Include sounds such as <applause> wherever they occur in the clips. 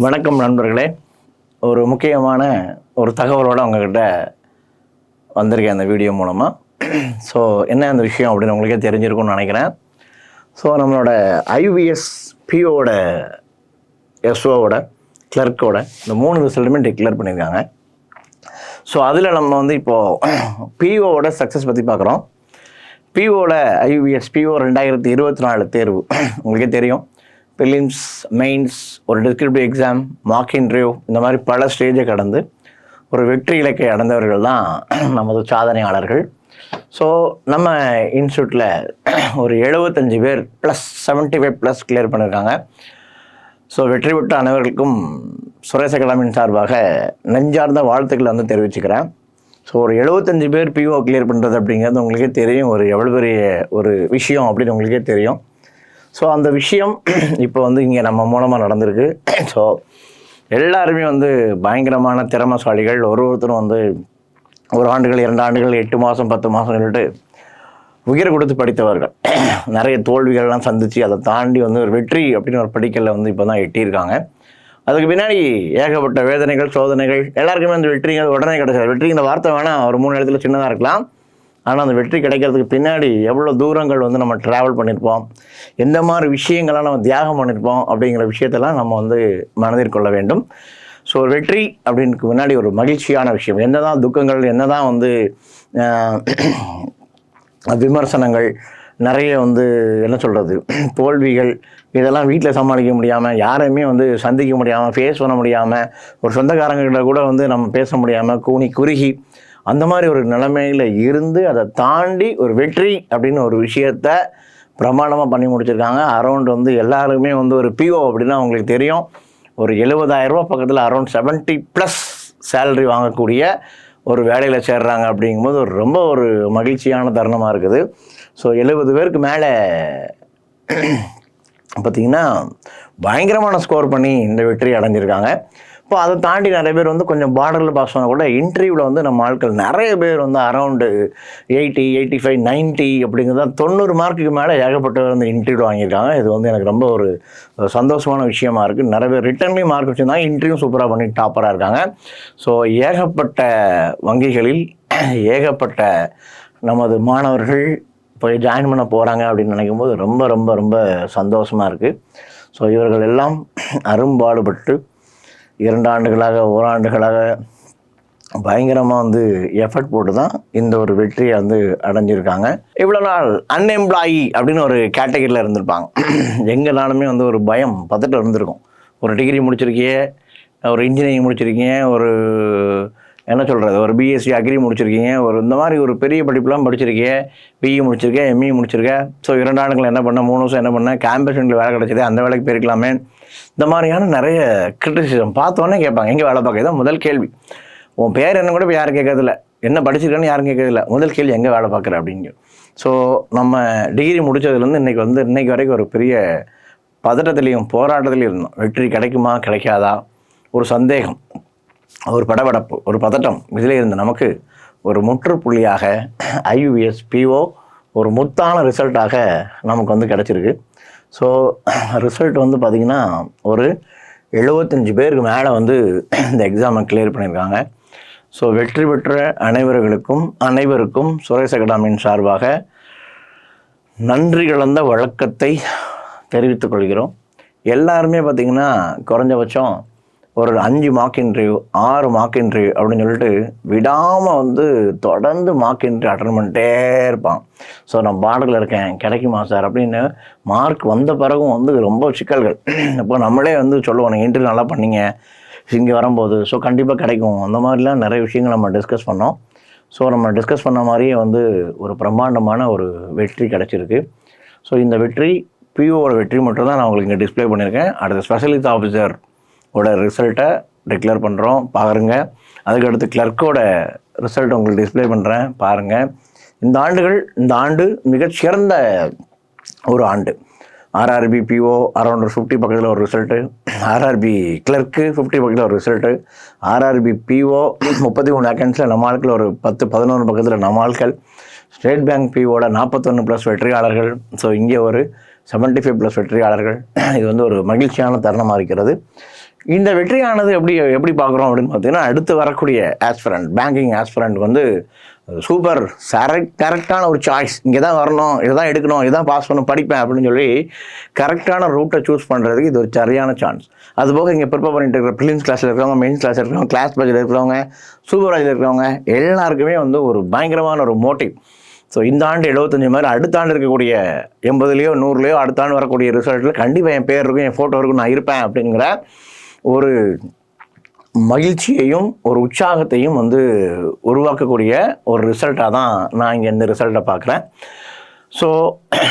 வணக்கம் நண்பர்களே. ஒரு முக்கியமான ஒரு தகவலோடு உங்ககிட்ட வந்திருக்கேன் அந்த வீடியோ மூலமாக ஸோ என்ன அந்த விஷயம் அப்படின்னு உங்களுக்கே தெரிஞ்சிருக்கும்னு நினைக்கிறேன். ஸோ நம்மளோட ஐவிஎஸ் பிஓட எஸ்ஓவோட கிளர்க்கோட இந்த மூணு ரிசல்ட்டுமே டிக்ளேர் பண்ணியிருக்காங்க. ஸோ அதில் நம்ம வந்து இப்போது பிஓவோட சக்ஸஸ் பற்றி பார்க்குறோம். பிஓட ஐவிஎஸ் பிஓ ரெண்டாயிரத்தி இருபத்தி நாலு தேர்வு உங்களுக்கே தெரியும். பிலிம்ஸ் மெயின்ஸ் ஒரு டிஸ்கிரிப்டிவ் எக்ஸாம் மார்க் இன்டர்வியூ இந்த மாதிரி பல ஸ்டேஜை கடந்து ஒரு வெற்றி இலக்கை அடைந்தவர்கள் தான் <clears throat> நமது சாதனையாளர்கள். ஸோ நம்ம இன்ஸ்டியூட்டில் <clears throat> ஒரு எழுபத்தஞ்சு பேர் plus seventy five plus clear பண்ணியிருக்காங்க ஸோ வெற்றி பெற்ற அனைவருக்கும் சுரேஷ் அகாடமியின் சார்பாக நெஞ்சார்ந்த வாழ்த்துக்களை வந்து தெரிவிச்சுக்கிறேன். ஸோ ஒரு எழுபத்தஞ்சு பேர் பிஓ கிளியர் பண்ணுறது அப்படிங்கிறது உங்களுக்கே தெரியும். ஒரு எவ்வளோ பெரிய ஒரு விஷயம் அப்படின்னு உங்களுக்கே தெரியும். ஸோ அந்த விஷயம் <clears throat> இப்போ வந்து இங்கே நம்ம மூலமாக நடந்திருக்கு. <clears throat> ஸோ எல்லாருமே வந்து பயங்கரமான திறமசாலிகள். ஒரு ஒருத்தரும் வந்து ஒரு ஆண்டுகள் இரண்டு ஆண்டுகள் எட்டு மாதம் பத்து மாதம் சொல்லிட்டு உயிர் கொடுத்து படித்தவர்கள். <clears throat> நிறைய தோல்விகள்லாம் சந்தித்து அதை தாண்டி வந்து ஒரு வெற்றி அப்படின்னு ஒரு படிக்கல்ல வந்து இப்போ தான் எட்டியிருக்காங்க. அதுக்கு பின்னாடி ஏகப்பட்ட வேதனைகள் சோதனைகள் எல்லாருக்குமே அந்த வெற்றிங்க உடனே கிடைச்சாது. வெற்றிங்கிற வார்த்தை வேணால் ஒரு மூணு இடத்துல சின்னதாக இருக்கலாம். ஆனால் அந்த வெற்றி கிடைக்கிறதுக்கு பின்னாடி எவ்வளோ தூரங்கள் வந்து நம்ம ட்ராவல் பண்ணியிருப்போம் எந்த மாதிரி விஷயங்கள்லாம் நம்ம தியாகம் பண்ணியிருப்போம் அப்படிங்கிற விஷயத்தெல்லாம் நம்ம வந்து மனதில் கொள்ள வேண்டும். ஸோ வெற்றி அப்படின்னுக்கு முன்னாடி ஒரு மகிழ்ச்சியான விஷயம். என்னதான் துக்கங்கள் என்ன தான் வந்து <clears throat> விமர்சனங்கள் நிறைய வந்து என்ன சொல்கிறது தோல்விகள் இதெல்லாம் வீட்டில் சமாளிக்க முடியாமல் யாரையுமே வந்து சந்திக்க முடியாமல் ஃபேஸ் பண்ண முடியாமல் ஒரு சொந்தக்காரங்ககிட்ட கூட வந்து நம்ம பேச முடியாமல் கூனி குறுகி அந்த மாதிரி ஒரு நிலைமையில் இருந்து அதை தாண்டி ஒரு வெற்றி அப்படின்னு ஒரு விஷயத்த பிரமாண்டமாக பண்ணி முடிச்சிருக்காங்க. அரௌண்ட் வந்து எல்லாருமே வந்து ஒரு பிஓ அப்படின்னா அவங்களுக்கு தெரியும். ஒரு எழுபதாயிரரூபா பக்கத்தில் அரௌண்ட் 70 ப்ளஸ் சேலரி வாங்கக்கூடிய ஒரு வேலையில் சேர்றாங்க அப்படிங்கும்போது ஒரு ரொம்ப ஒரு மகிழ்ச்சியான தருணமாக இருக்குது. ஸோ எழுபது பேருக்கு மேலே பார்த்தீங்கன்னா பயங்கரமான ஸ்கோர் பண்ணி இந்த வெற்றி அடைஞ்சிருக்காங்க. இப்போ அதை தாண்டி நிறைய பேர் வந்து கொஞ்சம் பார்டரில் பாஸ் பண்ண கூட இன்டர்வியூவில் வந்து நம்ம ஆட்கள் நிறைய பேர் வந்து around eighty eighty five ninety அப்படிங்கிறது தொண்ணூறு மார்க்குக்கு மேலே ஏகப்பட்டவர் வந்து இன்டர்வியூ வாங்கியிருக்காங்க. இது வந்து எனக்கு ரொம்ப ஒரு சந்தோஷமான விஷயமா இருக்குது நிறைய பேர் ரிட்டர்ன்லேயும் மார்க் வச்சுருந்தாங்க இன்டர்வியூ சூப்பராக பண்ணி டாப்பராக இருக்காங்க. ஸோ ஏகப்பட்ட வங்கிகளில் ஏகப்பட்ட நமது மாணவர்கள் போய் ஜாயின் பண்ண போகிறாங்க அப்படின்னு நினைக்கும் போது ரொம்ப ரொம்ப ரொம்ப சந்தோஷமாக இருக்குது ஸோ இவர்கள் எல்லாம் அரும்பாடுபட்டு இரண்டு ஆண்டுகளாக ஓராண்டுகளாக பயங்கரமாக வந்து எஃபர்ட் போட்டு தான் இந்த ஒரு வெற்றியை வந்து அடைஞ்சிருக்காங்க. இவ்வளோ நாள் அன்எம்ப்ளாயி அப்படின்னு ஒரு கேட்டகரியில் இருந்திருப்பாங்க. எங்கேனாலுமே வந்து ஒரு பயம் பதட்டம் இருந்திருக்கும். ஒரு டிகிரி முடிச்சிருக்கியே ஒரு இன்ஜினியரிங் முடிச்சிருக்கீங்க ஒரு என்ன சொல்கிறது ஒரு பிஎஸ்சி அக்ரி முடிச்சிருக்கீங்க. ஒரு இந்த மாதிரி ஒரு பெரிய படிப்புலாம் படிச்சிருக்கீங்க பிஇ முடிச்சிருக்கேன் எம்இ முடிச்சிருக்கேன் ஸோ இரண்டு ஆண்டுகள் என்ன பண்ண மூணு வருஷம் என்ன பண்ணேன் கேம்பஸ் வேலை கிடைச்சது அந்த வேலைக்கு போயிருக்கலாமே. இந்த மாதிரியான நிறைய கிரிட்டிசிசம் பார்த்தோன்னே கேட்பாங்க. எங்கே வேலை பார்க்க? இதான் முதல் கேள்வி. உன் பேர் என்ன கூட இப்போ யாரும் கேட்கறதில்ல. என்ன படிச்சிருக்கேன்னு யாரும் கேட்கறதில்ல. முதல் கேள்வி எங்கே வேலை பார்க்குற? அப்படிங்க ஸோ நம்ம டிகிரி முடிச்சதுலேருந்து இன்றைக்கி வந்து இன்றைக்கி வரைக்கும் ஒரு பெரிய பதட்டத்துலேயும் போராட்டத்துலேயும் இருந்தோம். வெற்றி கிடைக்குமா? கிடைக்காதா? ஒரு சந்தேகம். ஒரு படபடப்பு ஒரு பதட்டம் இதில் இருந்த நமக்கு ஒரு முற்றுப்புள்ளியாக ஐயுஎஸ் பிஓ ஒரு முத்தான ரிசல்ட்டாக நமக்கு வந்து கிடச்சிருக்கு. ஸோ ரிசல்ட் வந்து பார்த்திங்கன்னா ஒரு எழுபத்தஞ்சு பேருக்கு மேலே வந்து இந்த எக்ஸாமை கிளியர் பண்ணியிருக்காங்க ஸோ வெற்றி பெற்ற அனைவர்களுக்கும் அனைவருக்கும் சுரேஷ் அகாடமியின் சார்பாக நன்றி கலந்த வழக்கத்தை தெரிவித்துக் கொள்கிறோம். எல்லாருமே பார்த்திங்கன்னா குறைஞ்சபட்சம் ஒரு அஞ்சு மார்க் இன்டர்வியூ ஆறு மார்க் இன்டர்வியூ அப்படின்னு சொல்லிட்டு விடாமல் வந்து தொடர்ந்து மார்க் இன்டர்வியூ அட்டன் பண்ணிட்டே இருப்பான். ஸோ நான் பாடலில் இருக்கேன் கிடைக்குமா சார் அப்படின்னு மார்க் வந்த பிறகும் வந்து ரொம்ப சிக்கல்கள். இப்போ நம்மளே வந்து சொல்லுவோம் நீங்கள் இன்டர்வியூ நல்லா பண்ணீங்க. இங்கே வரும்போது. ஸோ கண்டிப்பாக கிடைக்கும். அந்த மாதிரிலாம் நிறைய விஷயங்கள் நம்ம டிஸ்கஸ் பண்ணோம். ஸோ நம்ம டிஸ்கஸ் பண்ண மாதிரியே வந்து ஒரு பிரம்மாண்டமான ஒரு வெற்றி கிடச்சிருக்கு. ஸோ இந்த வெற்றி பிஓவோட வெற்றி மட்டும் தான் நான் உங்களுக்கு இங்கே டிஸ்பிளே பண்ணியிருக்கேன். அடுத்த ஸ்பெஷலிஸ்ட் ஆஃபீஸர் ஓட ரிசல்ட்டை டிக்ளேர் பண்ணுறோம் பாருங்கள் அதுக்கடுத்து கிளர்க்கோட ரிசல்ட் உங்களுக்கு டிஸ்பிளே பண்ணுறேன் பாருங்கள் இந்த ஆண்டுகள் இந்த ஆண்டு மிகச்சிறந்த ஒரு ஆண்டு. ஆர்ஆர்பி பிஓ அரௌண்ட் ஒரு ஃபிஃப்டி பக்கத்தில் ஒரு ரிசல்ட்டு ஆர்ஆர்பி கிளர்க்கு ஃபிஃப்டி பக்கத்தில் ஒரு ரிசல்ட்டு ஆர்ஆர்பி பிஓ முப்பத்தி மூணு வேக்கன்ஸில் நம்ம ஆட்கள் ஒரு பத்து பதினொன்று பக்கத்தில் நம்ம ஆட்கள். ஸ்டேட் பேங்க் பிஓட நாற்பத்தொன்று ப்ளஸ் வெற்றியாளர்கள். ஸோ இங்கே ஒரு 75 ஃபைவ் ப்ளஸ் வெற்றியாளர்கள். இது வந்து ஒரு மகிழ்ச்சியான தருணமாக இருக்கிறது. இந்த வெற்றியானது எப்படி எப்படி பார்க்குறோம் அப்படின்னு பார்த்தீங்கன்னா அடுத்து வரக்கூடிய ஆஸ்பிரண்ட் பேங்கிங் ஆஸ்பிரண்ட் வந்து சூப்பர் கரெக்ட் கரெக்டான ஒரு சாய்ஸ் இங்கே தான் வரணும் இதை தான் எடுக்கணும் இதான் பாஸ் பண்ண படிப்பேன் அப்படின்னு சொல்லி கரெக்டான ரூட்டை சூஸ் பண்ணுறதுக்கு இது ஒரு சரியான சான்ஸ் அதுபோக இங்கே ப்ரிப்பேர் பண்ணிட்டு இருக்கிற ப்ரிலிம்ஸ் கிளாஸில் இருக்கிறவங்க மெயின்ஸ் கிளாஸ் இருக்கிறவங்க கிளாஸ் பட்ஜெட் இருக்கிறவங்க சூப்பர்வைசர் இருக்கிறவங்க எல்லாருக்குமே வந்து ஒரு பயங்கரமான ஒரு மோட்டிவ் ஸோ இந்த ஆண்டு எழுபத்தஞ்சு மாதிரி அடுத்த ஆண்டு இருக்கக்கூடிய எண்பதுலேயோ நூறுலையோ அடுத்த ஆண்டு வரக்கூடிய ரிசல்ட்டில் கண்டிப்பாக என் பேர் இருக்கும் என் ஃபோட்டோ இருக்கும் நான் இருப்பேன் அப்படிங்கிற ஒரு மகிழ்ச்சியையும் ஒரு உற்சாகத்தையும் வந்து உருவாக்கக்கூடிய ஒரு ரிசல்ட்டாக தான் நான் இங்கே இந்த ரிசல்ட்டை பார்க்குறேன் ஸோ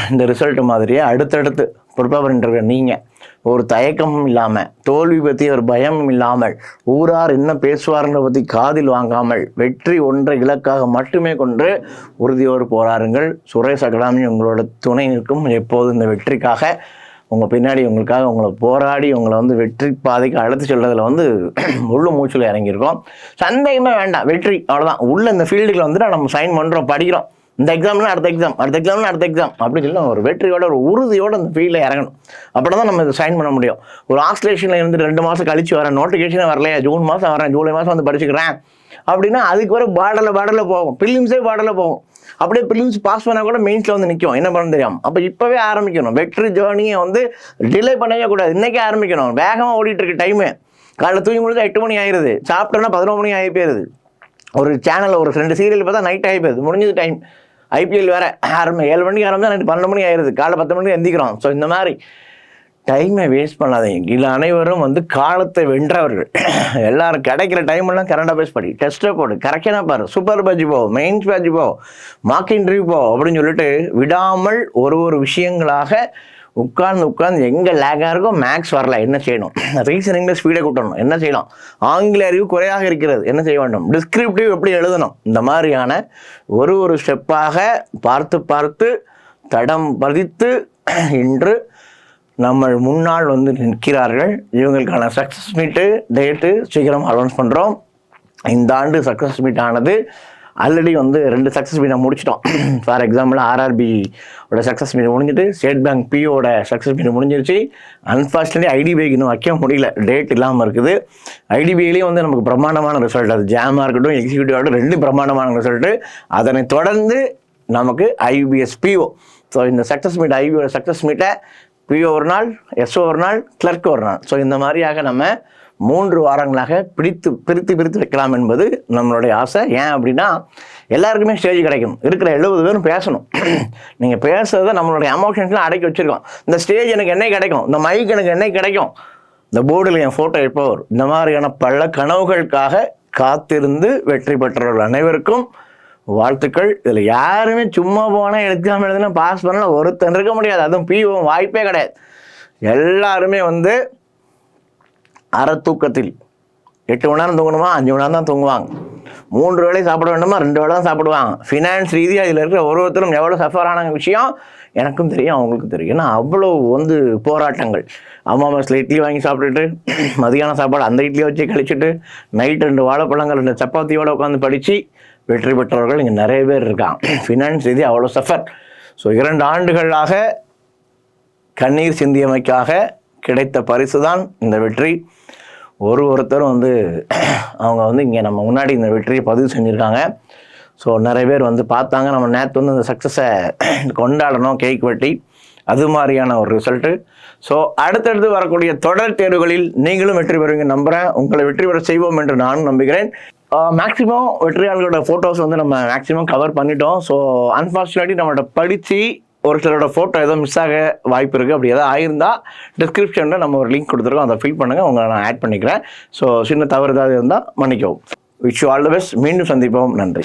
இந்த ரிசல்ட்டு மாதிரியே அடுத்தடுத்து ப்ரிப்பேர் நீங்கள் ஒரு தயக்கமும் இல்லாமல் தோல்வி பற்றி ஒரு பயமும் இல்லாமல் ஊரார் என்ன பேசுவார்ன்ற பற்றி காதில் வாங்காமல் வெற்றி ஒன்றை இலக்காக மட்டுமே கொண்டு உறுதியோடு போராடுங்கள். சுரேஷ் அகடாமி உங்களோட துணை நிற்கும். எப்போதும் இந்த வெற்றிக்காக உங்கள் பின்னாடி உங்களுக்காக உங்களை போராடி உங்களை வந்து வெற்றி பாதைக்கு அழைத்து செல்றதுல வந்து <clears throat> முழு மூச்சில் இறங்கியிருக்கோம். சந்தேகமே வேண்டாம். வெற்றி அவ்வளோதான் உள்ள இந்த ஃபீல்டுக்குள்ள வந்துட்டு நம்ம சைன் பண்ணுறோம் படிக்கிறோம். இந்த எக்ஸாம்னா அடுத்த எக்ஸாம் அடுத்த எக்ஸாம்னா அடுத்த எக்ஸாம் அப்படின்னு சொல்லி ஒரு வெற்றியோட ஒரு உறுதியோட அந்த ஃபீல்டில் இறங்கணும். அப்படி தான் நம்ம இதை சைன் பண்ண முடியும். ஒரு ஆஸ்திரேஷனில் இருந்து ரெண்டு மாதம் கழிச்சு வரேன் நோட்டிஃபிகேஷனே வரலையா ஜூன் மாதம் வரேன் ஜூலை மாதம் வந்து படிச்சுக்கிறேன். அப்படின்னா அதுக்கு வர பாடலில் பாடலில் போகும். பிலிம்ஸே பாடலில் போகும். அப்படியே பிலிம்ஸ் பாஸ் பண்ணால் கூட மெயின்ஸில் வந்து நிற்கும் என்ன பண்ண தெரியும். அப்போ இப்போவே ஆரம்பிக்கணும். வெற்றி ஜேர்னியை வந்து டிலே பண்ணவே கூடாது. இன்றைக்கே ஆரம்பிக்கணும். வேகமாக ஓடிட்டு இருக்கு டைமு காலைல தூங்கி முடிஞ்சா எட்டு மணி ஆயிடுது சாப்பிட்டோன்னா பதினொரு மணி ஆகி போயிடுது ஒரு சேனலில் ஒரு ரெண்டு சீரியல் பார்த்தா நைட் ஆகி போயிடுது முடிஞ்சது டைம் ஐபிஎல் வேறு. ஆரம்பி ஏழு மணிக்கு ஆரம்பிச்சா நைட்டு பன்னெண்டு மணி ஆயிடுது காலைல பத்து மணிக்கு எந்திக்கிறோம். ஸோ இந்த மாதிரி. டைமை வேஸ்ட் பண்ணாதீங்க. இல்லை அனைவரும் வந்து காலத்தை வென்றவர்கள். <clears throat> எல்லாரும் கிடைக்கிற டைம் எல்லாம் கரண்டாக பேஸ் படி டெஸ்ட்டை போடு. கரெக்டாக பாரு. சூப்பர் பேஜ் போ. மெயின்ஸ் பேஜ் போ. மார்க் இன்டர்வியூ போ. அப்படின்னு சொல்லிட்டு விடாமல் ஒரு ஒரு விஷயங்களாக உட்கார்ந்து உட்கார்ந்து எங்கே லேக்காக இருக்கோ மேக்ஸ் வரல. என்ன செய்யணும்? <clears throat> ரீசனிங்கில் ஸ்பீடை கூட்டணும். என்ன செய்யலாம்? ஆங்கில அறிவு குறையாக இருக்கிறது. என்ன செய்ய வேண்டும்? டிஸ்கிரிப்டிவ் எப்படி எழுதணும்? இந்த மாதிரியான ஒரு ஒரு ஸ்டெப்பாக பார்த்து பார்த்து தடம் பதித்து <clears throat> இன்று நம்ம முன்னால் வந்து நிற்கிறார்கள். இவங்களுக்கான சக்ஸஸ் மீட்டு டேட்டு சீக்கிரம் அனௌன்ஸ் பண்ணுறோம் இந்த ஆண்டு சக்ஸஸ் மீட் ஆனது ஆல்ரெடி வந்து ரெண்டு சக்ஸஸ் மீட் நம்ம முடிச்சிட்டோம். ஃபார் எக்ஸாம்பிள் ஆர்ஆர்பி ஓட சக்ஸஸ் மீட் முடிஞ்சிட்டு ஸ்டேட் பேங்க் பிஓட சக்ஸஸ் மீட் முடிஞ்சிருச்சு. அன்ஃபார்ச்சுனேட்லி ஐடிபிஐக்கு இன்னும் வைக்க முடியல. டேட் இல்லாமல் இருக்குது. ஐடிபிஐலேயும் வந்து நமக்கு பிரமாண்டமான ரிசல்ட் அது ஜாமாக இருக்கட்டும் எக்ஸிக்யூட்டிவாகட்டும் ரெண்டு பிரமாண்டமான ரிசல்ட்டு அதனை தொடர்ந்து நமக்கு ஐபிஎஸ் பிஓ ஸோ இந்த சக்ஸஸ் மீட் ஐபிஓட சக்ஸஸ் மீட்டை பிஓ ஒரு நாள் எஸ்ஓ ஒரு நாள் கிளர்க் ஒரு நாள். ஸோ இந்த மாதிரியாக நம்ம மூன்று வாரங்களாக பிடித்து பிரித்து பிரித்து வைக்கலாம் என்பது நம்மளுடைய ஆசை. ஏன் அப்படின்னா எல்லாருக்குமே ஸ்டேஜ் கிடைக்கும். இருக்கிற எழுபது பேரும் பேசணும். <clears throat> நீங்கள் பேசுறதை நம்மளுடைய எமோஷன்ஸ்லாம் அடக்கி வச்சுருக்கோம். இந்த ஸ்டேஜ் எனக்கு என்ன கிடைக்கும். இந்த மைக் எனக்கு என்ன கிடைக்கும். இந்த போர்டில் என் ஃபோட்டோ எப்போ வரும் இந்த மாதிரியான பல கனவுகளுக்காக காத்திருந்து வெற்றி பெற்றவர்கள் அனைவருக்கும் வாழ்த்துக்கள். இதில் யாருமே சும்மா போனால் எக்ஸாம் எழுதுனா பாஸ் பண்ணலாம் ஒருத்தன் இருக்க முடியாது. அதுவும் பிஓ வாய்ப்பே கிடையாது. எல்லாருமே வந்து அரை தூக்கத்தில். எட்டு மணி நேரம் தூங்கணுமா? அஞ்சு மணி நேரம் தான் தூங்குவாங்க. மூன்று வேளை சாப்பிட வேண்டுமா? ரெண்டு வேலை தான் சாப்பிடுவாங்க. ஃபினான்ஸ் ரீதியாக இதில் இருக்கிற ஒரு ஒருத்தரும் எவ்வளோ சஃபர் ஆன விஷயம் எனக்கும் தெரியும் அவங்களுக்கும் தெரியும். ஏன்னா அவ்வளோ வந்து போராட்டங்கள். அம்மா மாசில் இட்லி வாங்கி சாப்பிட்டுட்டு மதியானம் சாப்பாடு அந்த இட்லியை வச்சு கழிச்சிட்டு நைட் ரெண்டு வாழைப்பழங்கள் ரெண்டு சப்பாத்தியோடு உட்காந்து படித்து வெற்றி பெற்றவர்கள் இங்கே நிறைய பேர் இருக்காங்க. ஃபினான்ஸ் ரீதி அவ்வளோ சஃபர் ஸோ இரண்டு ஆண்டுகளாக கண்ணீர் சிந்தியமைக்காக கிடைத்த பரிசு தான் இந்த வெற்றி. ஒரு ஒருத்தரும் வந்து அவங்க வந்து இங்கே நம்ம முன்னாடி இந்த வெற்றியை பதிவு செஞ்சுருக்காங்க. ஸோ நிறைய பேர் வந்து பார்த்தாங்க. நம்ம நேற்று வந்து இந்த சக்ஸஸை கொண்டாடணும் கேக் வெட்டி. அது மாதிரியான ஒரு ரிசல்ட்டு ஸோ அடுத்தடுத்து வரக்கூடிய தொடர் தேர்வுகளில் நீங்களும் வெற்றி பெறுவீங்க நம்புகிறேன் உங்களை வெற்றி பெற செய்வோம் என்று நானும் நம்புகிறேன். மேக்ஸிமம் வெற்றியாளர்களோட ஃபோட்டோஸ் வந்து நம்ம மேக்ஸிமம் கவர் பண்ணிட்டோம். ஸோ அன்ஃபார்ச்சுனேட்லி நம்மளோட படித்து ஒரு சிலரோட ஃபோட்டோ ஏதோ மிஸ் ஆக வாய்ப்பு இருக்குது அப்படி ஏதாவது ஆயிருந்தால் டிஸ்கிரிப்ஷனில் நம்ம ஒரு லிங்க் கொடுத்துருக்கோம். அதை ஃபில் பண்ணுங்கள் உங்களை நான் ஆட் பண்ணிக்கிறேன். ஸோ சின்ன தவறு ஏதாவது இருந்தால் மன்னிக்கவும். Wish you all the best மீண்டும் சந்திப்போம். நன்றி.